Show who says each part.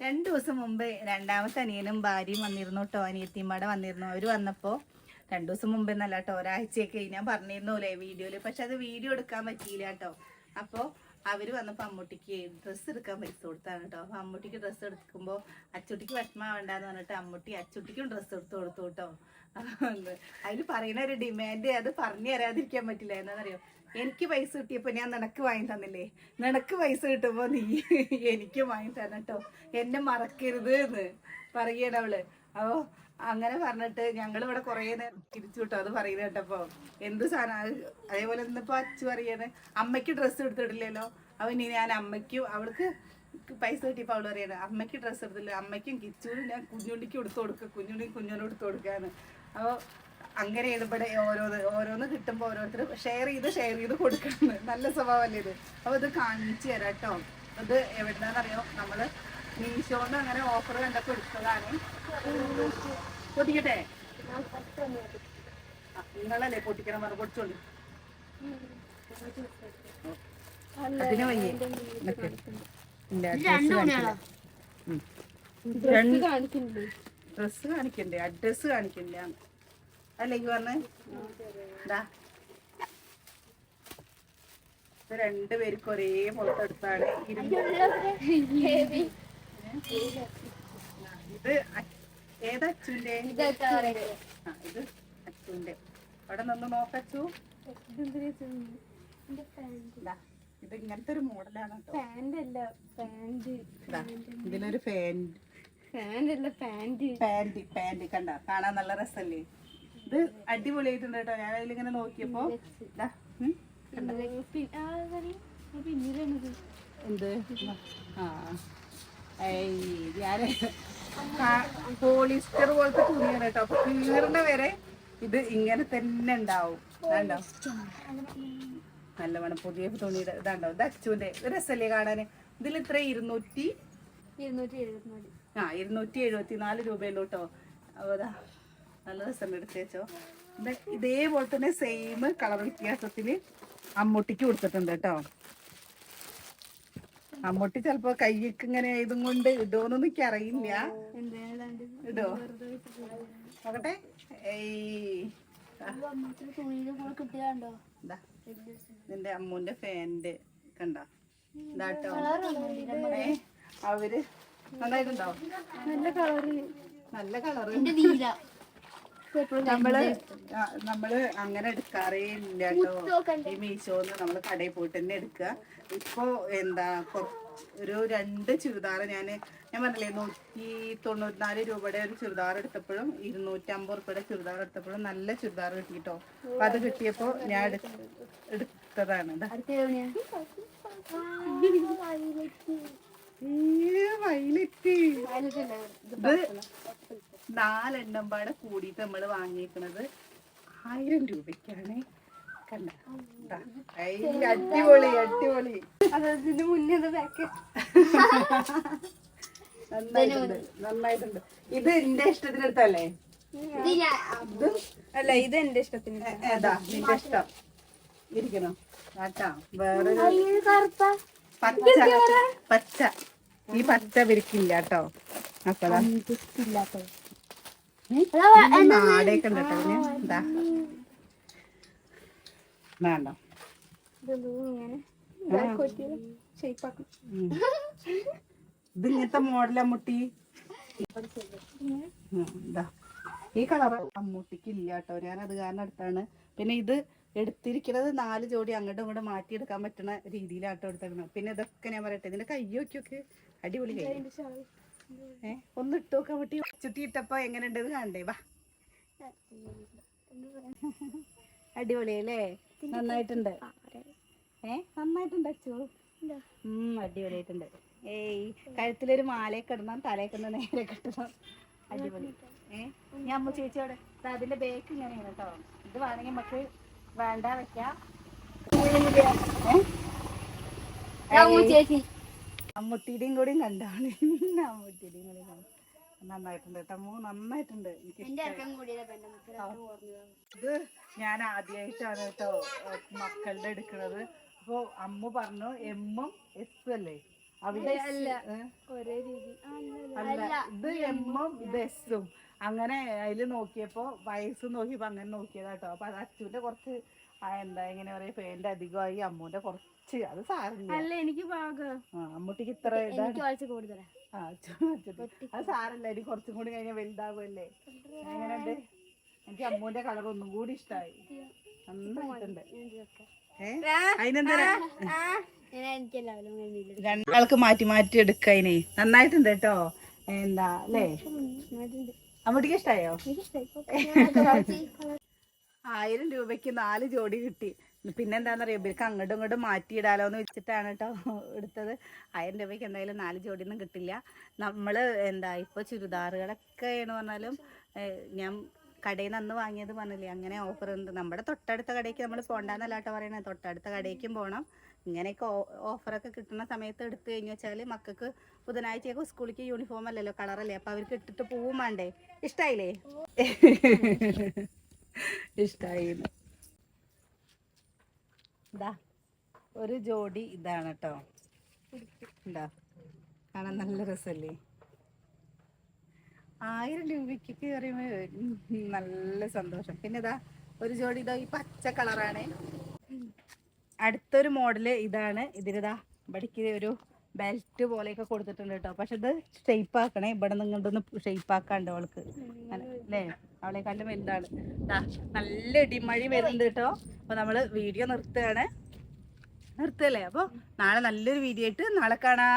Speaker 1: രണ്ടു ദിവസം മുമ്പ് രണ്ടാമത്തെ അനിയനും ഭാര്യയും വന്നിരുന്നു കേട്ടോ അനിയത്തിമ്മയുടെ വന്നിരുന്നു. അവർ വന്നപ്പോൾ രണ്ടു ദിവസം മുമ്പ് എന്നല്ല കേട്ടോ ഒരാഴ്ചയൊക്കെ ഞാൻ പറഞ്ഞിരുന്നൂലേ വീഡിയോയിൽ പക്ഷെ അത് വീഡിയോ എടുക്കാൻ പറ്റിയില്ല കേട്ടോ അപ്പോൾ അവർ വന്നപ്പോ അമ്മൂട്ടിക്ക് ഡ്രസ്സ് എടുക്കാൻ പൈസ കൊടുത്താണ് കേട്ടോ അപ്പൊ അമ്മൂട്ടിക്ക് ഡ്രസ്സ് എടുക്കുമ്പോൾ അച്ചുട്ടിക്ക് വിഷമാവണ്ടെന്ന് പറഞ്ഞിട്ട് അമ്മൂട്ടി അച്ചുട്ടിക്കും ഡ്രസ്സ് എടുത്ത് കൊടുത്തു കേട്ടോ അതിൽ പറയുന്ന ഒരു ഡിമാൻഡ് അത് പറഞ്ഞു തരാതിരിക്കാൻ പറ്റില്ല. എന്താണെന്നറിയോ എനിക്ക് പൈസ കിട്ടിയപ്പോ ഞാൻ നിനക്ക് വാങ്ങി തന്നില്ലേ? നിനക്ക് പൈസ കിട്ടുമ്പോ നീ എനിക്ക് വാങ്ങി തരണം കേട്ടോ എന്നെ മറക്കരുത് എന്ന് പറയണ അവൾ. അപ്പോ അങ്ങനെ പറഞ്ഞിട്ട് ഞങ്ങൾ ഇവിടെ കുറേ നേരം തിരിച്ചു കിട്ടും അത് പറയുന്നത് കേട്ടപ്പോ എന്ത് സാധനം? അതേപോലെ ഇന്നിപ്പോ അച്ചു പറയാണ് അമ്മയ്ക്ക് ഡ്രസ്സ് എടുത്തിട്ടില്ലല്ലോ. അപ്പൊ ഇനി ഞാൻ അമ്മയ്ക്കും അവൾക്ക് പൈസ കിട്ടിയപ്പോൾ അവൾ പറയാണ് അമ്മയ്ക്ക് ഡ്രസ്സ് എടുത്തില്ല അമ്മയ്ക്കും കിച്ചൂരും ഞാൻ കുഞ്ഞുണ്ണിക്ക് കൊടുത്തു കൊടുക്ക കുഞ്ഞുണ്ണി കുഞ്ഞുണ്ണിന് കൊടുത്തു കൊടുക്കാന്ന്. അപ്പോൾ അങ്ങനെയാണ് ഇതുപോലെ ഓരോന്ന് ഓരോന്ന് കിട്ടുമ്പോൾ ഓരോരുത്തർ ഷെയർ ചെയ്ത് ഷെയർ ചെയ്ത് കൊടുക്കണം. നല്ല സ്വഭാവമല്ലേ ഇത്. അപ്പോൾ ഇത് കാണിച്ചു തരാം കേട്ടോ. ഇത് എവിടുന്നറിയോ നമ്മൾ മീഷോന്ന് അങ്ങനെ ഓഫർ കണ്ടപ്പോൾ എടുത്തതാണ്. പൊട്ടിക്കട്ടെ? നിങ്ങളല്ലേ പൊട്ടിക്കണം പറഞ്ഞു പൊടിച്ചോളൂ അതിന് വയ്യേ. ഡ്രസ് കാണിക്കണ്ടേ? അഡ്രസ് കാണിക്കില്ല അല്ലേ ഈ എന്താ ഇതാ രണ്ടുപേർക്കും ഒരേ പുറത്തെടുത്താണ് ഇത് ഏതാ അച്ചുവിന്റെ ആ ഇത് അച്ചുവിന്റെ അവിടെ നിന്ന് നോക്കച്ചു ഇതാ, ഇങ്ങനത്തെ ഒരു മോഡലാണ് ഇതിലൊരു
Speaker 2: പാന്റ് പാന്റ്
Speaker 1: പാന്റ് കണ്ട കാണാൻ നല്ല രസല്ലേ? ഇത് അടിപൊളിയായിട്ടുണ്ട് കേട്ടോ. ഞാൻ അതിലിങ്ങനെ നോക്കിയപ്പോ എന്ത്? ആ. പോളിസ്റ്റർ പോലത്തെ തുണിയാണ് കേട്ടോ. അപ്പൊ കീറിന്റെ വരെ ഇത് ഇങ്ങനെ തന്നെ ഉണ്ടാവും. കണ്ടോ? നല്ല വേണം പുതിയ തുണിയുടെ ഇതാണ്ടോ? ഇത് അച്ചുവിന്റെ രസല്ലേ കാണാന്? ഇതിൽ ഇത്ര ഇരുന്നൂറ്റി ആ ഇരുന്നൂറ്റി എഴുപത്തി നാല് രൂപയുള്ളൂ കേട്ടോ. അതാ നല്ല രസം എടുത്ത് വെച്ചോ. ഇതേപോലെ തന്നെ സെയിം കളർ വ്യത്യാസത്തിൽ അമ്മൂട്ടിക്ക് കൊടുത്തിട്ടുണ്ട് കേട്ടോ. അമ്മൂട്ടി ചിലപ്പോ കൈക്ക് ഇങ്ങനെ ഇതും കൊണ്ട് ഇടുമെന്നൊന്നും എനിക്ക് അറിയില്ല. ഇടോ. നോക്കട്ടെ. നിന്റെ അമ്മൂന്റെ ഫാന്റെ കണ്ടോ? ഇതാട്ടോ അവർ നന്നായിട്ടുണ്ടോ?
Speaker 2: നല്ല കളറ്
Speaker 1: നല്ല കളറ് നമ്മൾ നമ്മൾ അങ്ങനെ എടുക്കാറേ ഇല്ല കേട്ടോ ഈ മീശോന്ന് നമ്മൾ കടയിൽ പോയിട്ട് തന്നെ എടുക്കുക ഇപ്പൊ എന്താ ഒരു രണ്ട് ചുരിദാർ ഞാൻ ഞാൻ പറഞ്ഞില്ലേ നൂറ്റി തൊണ്ണൂറ്റിനാല് രൂപയുടെ ഒരു ചുരിദാർ എടുത്തപ്പോഴും ഇരുന്നൂറ്റമ്പത് റുപ്യയുടെ ചുരിദാർ എടുത്തപ്പോഴും നല്ല ചുരിദാർ കിട്ടിട്ടോ. അപ്പൊ അത് കിട്ടിയപ്പോ ഞാൻ എടുത്തതാണ്.
Speaker 2: വയലറ്റ്.
Speaker 1: ഇത് നാലെണ്ണം പാടെ കൂടിയിട്ട് നമ്മൾ വാങ്ങിയിരിക്കുന്നത് ആയിരം രൂപയ്ക്കാണ്. കണ്ട? അടിപൊളി അടിപൊളി.
Speaker 2: അതിന് മുന്നേ
Speaker 1: നന്നായിട്ടുണ്ട് നന്നായിട്ടുണ്ട്. ഇത് എന്റെ ഇഷ്ടത്തിനെടുത്തല്ലേ? അതും
Speaker 2: അല്ല ഇത് എന്റെ ഇഷ്ടത്തിന്
Speaker 1: ഏതാ? നിന്റെ ഇഷ്ടം. ഇരിക്കണോ? ആട്ടാ വേറെ പച്ച പച്ച. ഈ പച്ച വിരിക്കില്ല കേട്ടോ. അപ്പഴാ നാടൊക്കെ ഉണ്ട് കേട്ടോ. വേണ്ട. ഇത് ഇങ്ങനത്തെ മോഡലാ മുട്ടി. ഈ കളർ അമ്മൂട്ടിക്ക് ഇല്ല കേട്ടോ. ഞാൻ അത് കാരണം എടുത്താണ്. പിന്നെ ഇത് എടുത്തിരിക്കുന്നത് നാല് ജോഡി അങ്ങോട്ടും ഇങ്ങോട്ടും മാറ്റിയെടുക്കാൻ പറ്റുന്ന രീതിയിലാട്ടോ എടുത്തേക്കുന്നത് പിന്നെ ഇതൊക്കെ ഞാൻ പറയട്ടെ. ഇതിന്റെ കൈ നോക്കിയൊക്കെ. അടിപൊളി കൈ ഏ ഒന്ന് ഇട്ട് നോക്കാൻ പറ്റി ചുറ്റി ഇട്ടപ്പോ എങ്ങനെ ഉണ്ട് കാണണ്ടേ? വാ. അടിപൊളിയല്ലേ? നന്നായിട്ടുണ്ട്. ഏ നന്നായിട്ടുണ്ട് അച്ചു. ഉം അടിപൊളിയായിട്ടുണ്ട്. ഏയ് കഴുത്തിലൊരു മാലയൊക്കെ ഇടണം തലയൊക്കെ കിടന്ന നേരെ കിട്ടണം. അടിപൊളി. ഏ ഞാൻ അമ്മ ചേച്ചിയോടെ ദാ അതിന്റെ ബേക്ക് ഇങ്ങനെ കേട്ടോ ഇത് വേണമെങ്കിൽ നമുക്ക് വേണ്ട വെക്കാം. ഏ?
Speaker 2: ചേച്ചി.
Speaker 1: അമ്മൂട്ടിയുടെയും കൂടിയും കണ്ടാണ് അമ്മൂട്ടിയുടെയും കൂടി കണ്ടു. നന്നായിട്ടുണ്ട് കേട്ടോ. അമ്മു നന്നായിട്ടുണ്ട്. ഇത് ഞാൻ ആദ്യമായിട്ടാണ് കേട്ടോ മക്കളുടെ എടുക്കുന്നത് അപ്പോൾ അമ്മ പറഞ്ഞു എമ്മും എസ് അല്ലേ. അവിടെ?
Speaker 2: ഒരേ രീതി. അല്ല,
Speaker 1: ഇത് എമ്മും ഇത് എസും അങ്ങനെ അതിൽ നോക്കിയപ്പോ വയസ്സ് നോക്കിയപ്പോ അങ്ങനെ നോക്കിയതാട്ടോ അപ്പൊ അത് അച്ചുവിന്റെ കുറച്ച് ആ എന്താ ഇങ്ങനെ പറയാ പേന്റെ അധികമായി അമ്മൂന്റെ കുറച്ച് അത് സാറില്ല
Speaker 2: അല്ല എനിക്ക്
Speaker 1: അമ്മൂട്ടിക്ക് ഇത്ര
Speaker 2: കൂടുതലാ.
Speaker 1: ആ, അത് സാറല്ല എനിക്ക് കുറച്ചും കൂടി കഴിഞ്ഞാൽ വലുതാവുമല്ലേ എങ്ങനെയുണ്ട്? എനിക്ക് അമ്മൂന്റെ കളർ ഒന്നും കൂടി ഇഷ്ടായി. നന്നായിട്ടുണ്ട്. രണ്ടാൾക്ക് മാറ്റി മാറ്റി എടുക്കതിനെ നന്നായിട്ടുണ്ട് കേട്ടോ. എന്താ അല്ലേ? അമ്മൂട്ടിക്ക് ഇഷ്ടായോ? ആയിരം രൂപയ്ക്ക് നാല് ജോഡി കിട്ടി. പിന്നെന്താണെന്നറിയോ ഇവർക്ക് അങ്ങോട്ടും ഇങ്ങോട്ടും മാറ്റിയിടാലോ എന്ന് വെച്ചിട്ടാണ് കേട്ടോ എടുത്തത്. ആയിരം രൂപയ്ക്ക് എന്തായാലും നാല് ജോഡിയൊന്നും കിട്ടില്ല. നമ്മൾ എന്താ ഇപ്പോൾ ചുരിദാറുകളൊക്കെ എന്ന് പറഞ്ഞാലും ഞാൻ കടയിൽ നിന്ന് അന്ന് വാങ്ങിയത് പറഞ്ഞില്ലേ അങ്ങനെ ഓഫർ ഉണ്ട്. നമ്മുടെ തൊട്ടടുത്ത കടയ്ക്ക് നമ്മൾ പോകണ്ടെന്നല്ല കേട്ടോ പറയണത് തൊട്ടടുത്ത കടയ്ക്കും പോകണം ഇങ്ങനെയൊക്കെ ഓഫറൊക്കെ കിട്ടുന്ന സമയത്ത് എടുത്തു കഴിഞ്ഞു വെച്ചാൽ മക്കൾക്ക് ബുധനാഴ്ചയൊക്കെ സ്കൂളിലേക്ക് യൂണിഫോം അല്ലല്ലോ കളറല്ലേ അപ്പോൾ അവർക്ക് ഇട്ടിട്ട് പോവും വേണ്ടേ? ഇഷ്ടായില്ലേ? ഇഷ്ടായി ഇതാ ഒരു ജോഡി ഇതാണ് കേട്ടോ എന്താ കാണാൻ നല്ല രസല്ലേ? ആയിരം രൂപയ്ക്ക് പറയുമ്പോൾ നല്ല സന്തോഷം. പിന്നെ ഇതാ ഒരു ജോഡി ഇതാ ഈ പച്ച കളറാണ്. അടുത്തൊരു മോഡൽ ഇതാണ്. ഇതിലിതാ ഇവിടേക്ക് ഒരു ബെൽറ്റ് പോലെയൊക്കെ കൊടുത്തിട്ടുണ്ട് കേട്ടോ പക്ഷെ ഇത് ഷെയ്പ്പ് ആക്കണേ ഇവിടെ നിങ്ങോട്ടൊന്ന് ഷെയ്പ്പ് ആക്കാണ്ട് അവൾക്ക്. അല്ലേ? അവളെക്കാളും വലുതാണ്. നല്ല ഇടിമഴി വരുന്നുണ്ട് കേട്ടോ. അപ്പൊ നമ്മൾ വീഡിയോ നിർത്തുകയാണ്. നിർത്തല്ലേ? അപ്പൊ നാളെ നല്ലൊരു വീഡിയോ ആയിട്ട് നാളെ കാണാ.